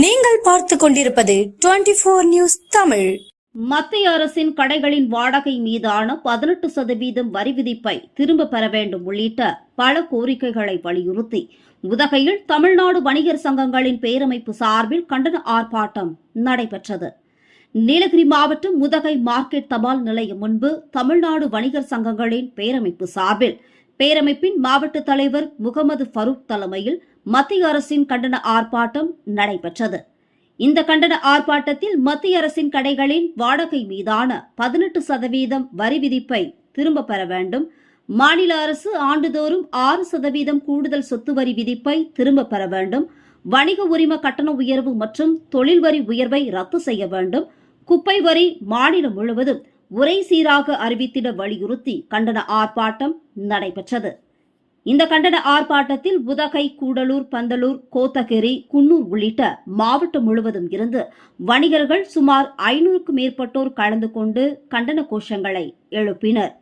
நீங்கள் பார்த்து கொண்டிருப்பது டுவெண்டி போர் நியூஸ் தமிழ். மத்திய அரசின் கடைகளின் வாடகை மீதான பதினெட்டு சதவீதம் வரி விதிப்பை திரும்ப பெற வேண்டும் உள்ளிட்ட பல கோரிக்கைகளை வலியுறுத்தி உதகையில் தமிழ்நாடு வணிகர் சங்கங்களின் பேரமைப்பு சார்பில் கண்டன ஆர்ப்பாட்டம் நடைபெற்றது. நீலகிரி மாவட்டம் உதகை மார்க்கெட் தபால் நிலையம் முன்பு தமிழ்நாடு வணிகர் சங்கங்களின் பேரமைப்பு சார்பில் பேரமைப்பின் மாவட்ட தலைவர் முகமது ஃபரூக் தலைமையில் மத்திய அரசின் கண்டன ஆர்ப்பாட்டம் நடைபெற்றது. இந்த கண்டன ஆர்ப்பாட்டத்தில் மத்திய அரசின் கடைகளின் வாடகை மீதான பதினெட்டு சதவீதம் வரி விதிப்பை திரும்ப பெற வேண்டும். மாநில அரசு ஆண்டுதோறும் ஆறு சதவீதம் கூடுதல் சொத்து வரி விதிப்பை திரும்ப பெற வேண்டும். வணிக உரிம கட்டண உயர்வு மற்றும் தொழில் வரி உயர்வை ரத்து செய்ய வேண்டும். குப்பை வரி மாநிலம் முழுவதும் ஒரே சீராக அறிவித்திட வலியுறுத்தி கண்டன ஆர்ப்பாட்டம் நடைபெற்றது. இந்த கண்டன ஆர்ப்பாட்டத்தில் உதகை கூடலூர் பந்தலூர் கோத்தகிரி குன்னூர் உள்ளிட்ட மாவட்டம் முழுவதும் இருந்து வணிகர்கள் சுமார் ஐநூறுக்கும் மேற்பட்டோர் கலந்து கொண்டு கண்டன கோஷங்களை எழுப்பினர்.